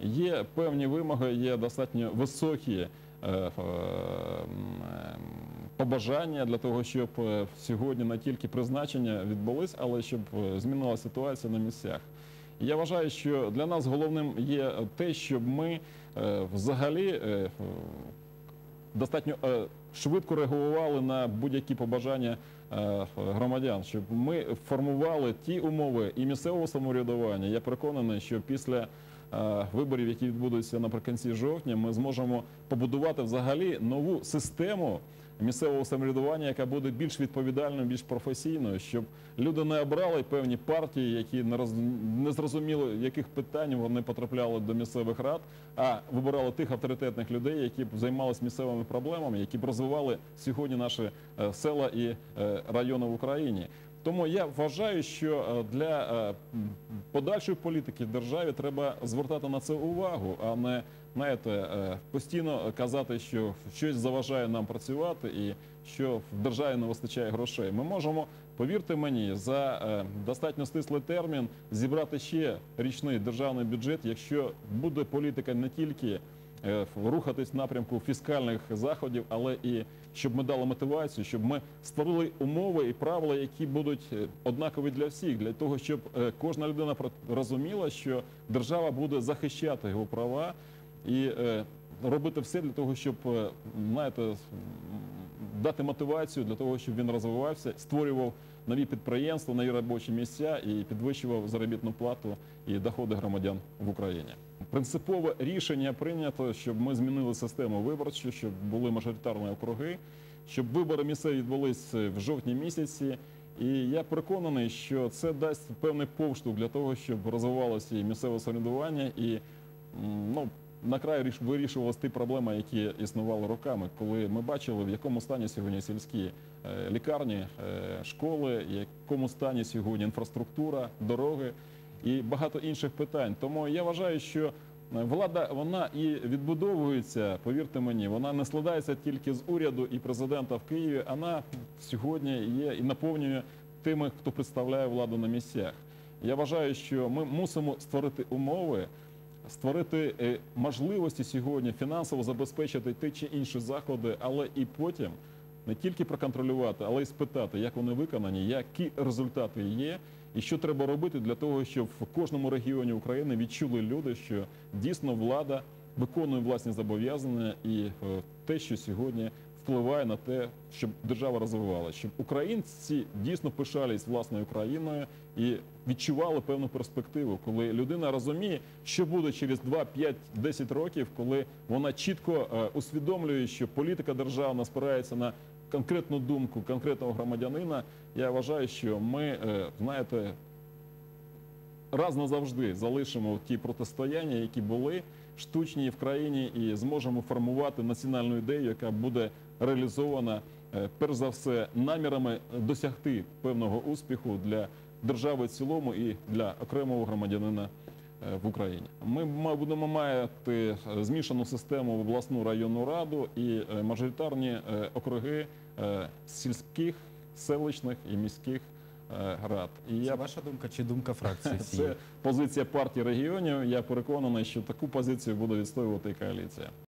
Є певні вимоги, є достатньо високі е, е, м, е, побажання для того, щоб е, сьогодні не тільки призначення відбулись, але щоб змінилася ситуація на місцях. Я вважаю, що для нас головним є те, щоб ми взагалі достатньо швидко реагували на будь-які побажання громадян, щоб ми формували ті умови і місцевого самоврядування. Я переконаний, що після виборів, які відбудуться наприкінці жовтня, ми зможемо побудувати взагалі нову систему. Місцевого самоврядування, яка буде більш відповідальною, більш професійною, щоб люди не обрали певні партії, які не роз... не зрозуміло, яких питань вони потрапляли до місцевих рад, а вибирали тих авторитетних людей, які б займалися місцевими проблемами, які б розвивали сьогодні наші е, села і е, райони в Україні. Тому я вважаю, що е, для е, подальшої політики в державі треба звертати на це увагу, а не знаєте, е, постійно казати, що щось заважає нам працювати і що в державі не вистачає грошей. Ми можемо, повірте мені, за е, достатньо стислий термін зібрати ще річний державний бюджет, якщо буде політика не тільки рухатись в напрямку фіскальних заходів, але і щоб ми дали мотивацію, щоб ми створили умови і правила, які будуть е, однакові для всіх, для того, щоб е, кожна людина розуміла, що держава буде захищати його права і е, робити все для того, щоб е, знаєте, дати мотивацію для того, щоб він розвивався, створював нові підприємства, нові робочі місця і підвищував заробітну плату і доходи громадян в Україні. Принципове рішення прийнято, щоб ми змінили систему виборчу, щоб були мажоритарні округи, щоб вибори місцеві відбулись в жовтні місяці. І я переконаний, що це дасть певний повштовх для того, щоб розвивалося і місцеве самоврядування, і ну, на край ріш- вирішувалися ті проблеми, які існували роками, коли ми бачили, в якому стані сьогодні сільські е, лікарні, е, школи, в якому стані сьогодні інфраструктура, дороги і багато інших питань. Тому я вважаю, що влада вона і відбудовується, повірте мені, вона не складається тільки з уряду і президента в Києві. Вона сьогодні є і наповнює тими, хто представляє владу на місцях. Я вважаю, що ми мусимо створити умови, створити е, можливості сьогодні фінансово забезпечити ті чи інші заходи, але і потім не тільки проконтролювати, але й спитати, як вони виконані, які результати є, і що треба робити для того, щоб в кожному регіоні України відчули люди, що дійсно влада виконує власні зобов'язання і е, те, що сьогодні впливає на те, щоб держава розвивалася, щоб українці дійсно пишались власною країною і відчували певну перспективу, коли людина розуміє, що буде через 2, 5, 10 років, коли вона чітко е, усвідомлює, що політика державна спирається на конкретну думку конкретного громадянина. Я вважаю, що ми, е, знаєте, раз назавжди залишимо ті протистояння, які були штучні в країні, і зможемо формувати національну ідею, яка буде реалізована е, перш за все намірами досягти певного успіху для держави в цілому і для окремого громадянина е, в Україні. Ми будемо мати е, змішану систему в обласну районну раду і мажоритарні округи сільських, селищних і міських е, рад. І Це я ваша думка чи думка фракції? це позиція партії регіонів. Я переконаний, що таку позицію буде відстоювати і коаліція.